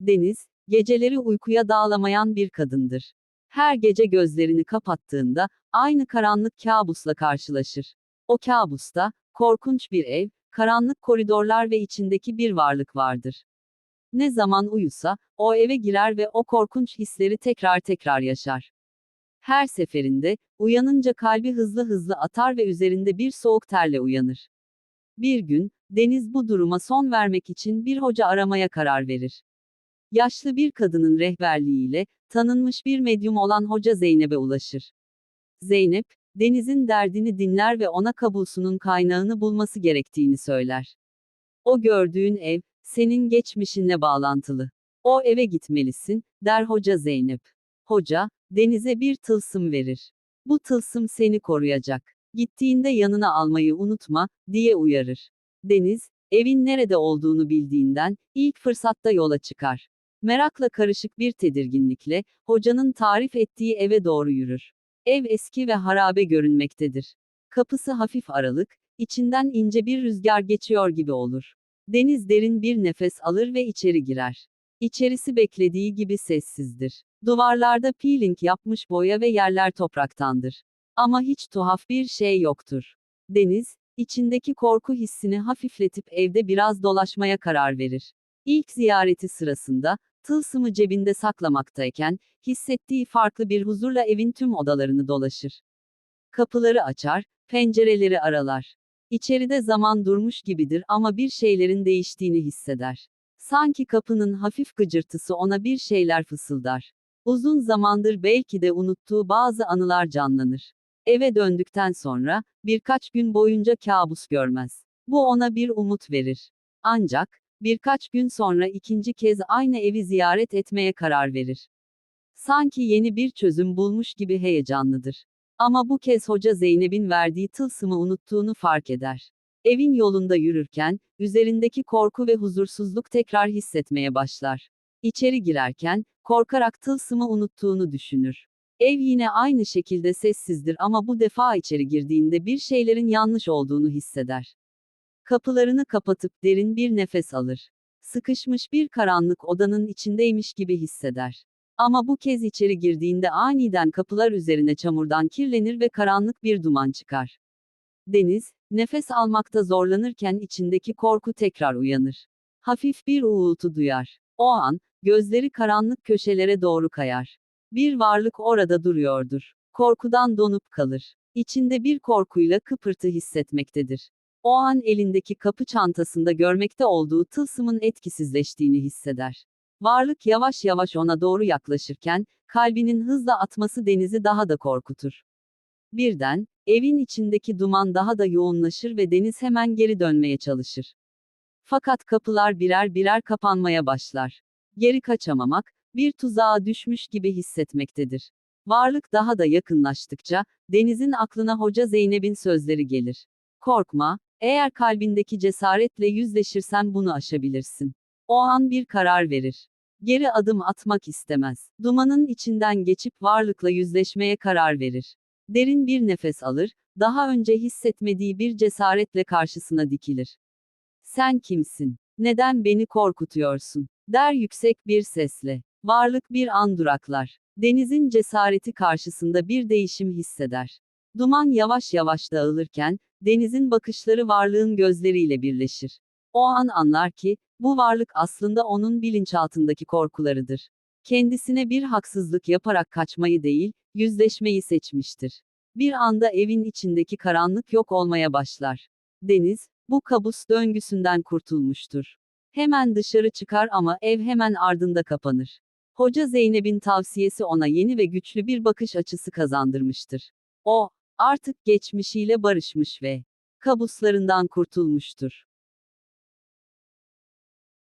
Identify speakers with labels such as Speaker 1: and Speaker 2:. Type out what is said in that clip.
Speaker 1: Deniz, geceleri uykuya dağlamayan bir kadındır. Her gece gözlerini kapattığında, aynı karanlık kabusla karşılaşır. O kabusta, korkunç bir ev, karanlık koridorlar ve içindeki bir varlık vardır. Ne zaman uyusa, o eve girer ve o korkunç hisleri tekrar tekrar yaşar. Her seferinde, uyanınca kalbi hızlı hızlı atar ve üzerinde bir soğuk terle uyanır. Bir gün, Deniz bu duruma son vermek için bir hoca aramaya karar verir. Yaşlı bir kadının rehberliğiyle, tanınmış bir medyum olan Hoca Zeynep'e ulaşır. Zeynep, Deniz'in derdini dinler ve ona kabusunun kaynağını bulması gerektiğini söyler. O gördüğün ev, senin geçmişinle bağlantılı. O eve gitmelisin, der Hoca Zeynep. Hoca, Deniz'e bir tılsım verir. Bu tılsım seni koruyacak. Gittiğinde yanına almayı unutma, diye uyarır. Deniz, evin nerede olduğunu bildiğinden, ilk fırsatta yola çıkar. Merakla karışık bir tedirginlikle, hocanın tarif ettiği eve doğru yürür. Ev eski ve harabe görünmektedir. Kapısı hafif aralık, içinden ince bir rüzgar geçiyor gibi olur. Deniz derin bir nefes alır ve içeri girer. İçerisi beklediği gibi sessizdir. Duvarlarda peeling yapmış boya ve yerler topraktandır. Ama hiç tuhaf bir şey yoktur. Deniz, içindeki korku hissini hafifletip evde biraz dolaşmaya karar verir. İlk ziyareti sırasında, tılsımı cebinde saklamaktayken, hissettiği farklı bir huzurla evin tüm odalarını dolaşır. Kapıları açar, pencereleri aralar. İçeride zaman durmuş gibidir ama bir şeylerin değiştiğini hisseder. Sanki kapının hafif gıcırtısı ona bir şeyler fısıldar. Uzun zamandır belki de unuttuğu bazı anılar canlanır. Eve döndükten sonra, birkaç gün boyunca kabus görmez. Bu ona bir umut verir. Ancak, birkaç gün sonra ikinci kez aynı evi ziyaret etmeye karar verir. Sanki yeni bir çözüm bulmuş gibi heyecanlıdır. Ama bu kez Hoca Zeynep'in verdiği tılsımı unuttuğunu fark eder. Evin yolunda yürürken, üzerindeki korku ve huzursuzluk tekrar hissetmeye başlar. İçeri girerken, korkarak tılsımı unuttuğunu düşünür. Ev yine aynı şekilde sessizdir ama bu defa içeri girdiğinde bir şeylerin yanlış olduğunu hisseder. Kapılarını kapatıp derin bir nefes alır. Sıkışmış bir karanlık odanın içindeymiş gibi hisseder. Ama bu kez içeri girdiğinde aniden kapılar üzerine çamurdan kirlenir ve karanlık bir duman çıkar. Deniz, nefes almakta zorlanırken içindeki korku tekrar uyanır. Hafif bir uğultu duyar. O an, gözleri karanlık köşelere doğru kayar. Bir varlık orada duruyordur. Korkudan donup kalır. İçinde bir korkuyla kıpırtı hissetmektedir. O an elindeki kapı çantasında görmekte olduğu tılsımın etkisizleştiğini hisseder. Varlık yavaş yavaş ona doğru yaklaşırken, kalbinin hızla atması denizi daha da korkutur. Birden, evin içindeki duman daha da yoğunlaşır ve deniz hemen geri dönmeye çalışır. Fakat kapılar birer birer kapanmaya başlar. Geri kaçamamak, bir tuzağa düşmüş gibi hissetmektedir. Varlık daha da yakınlaştıkça, denizin aklına Hoca Zeynep'in sözleri gelir. Korkma, eğer kalbindeki cesaretle yüzleşirsen bunu aşabilirsin. O an bir karar verir. Geri adım atmak istemez. Dumanın içinden geçip varlıkla yüzleşmeye karar verir. Derin bir nefes alır, daha önce hissetmediği bir cesaretle karşısına dikilir. Sen kimsin? Neden beni korkutuyorsun? der yüksek bir sesle. Varlık bir an duraklar. Denizin cesareti karşısında bir değişim hisseder. Duman yavaş yavaş dağılırken, denizin bakışları varlığın gözleriyle birleşir. O an anlar ki, bu varlık aslında onun bilinçaltındaki korkularıdır. Kendisine bir haksızlık yaparak kaçmayı değil, yüzleşmeyi seçmiştir. Bir anda evin içindeki karanlık yok olmaya başlar. Deniz, bu kabus döngüsünden kurtulmuştur. Hemen dışarı çıkar ama ev hemen ardında kapanır. Hoca Zeynep'in tavsiyesi ona yeni ve güçlü bir bakış açısı kazandırmıştır. O, artık geçmişiyle barışmış ve kabuslarından kurtulmuştur.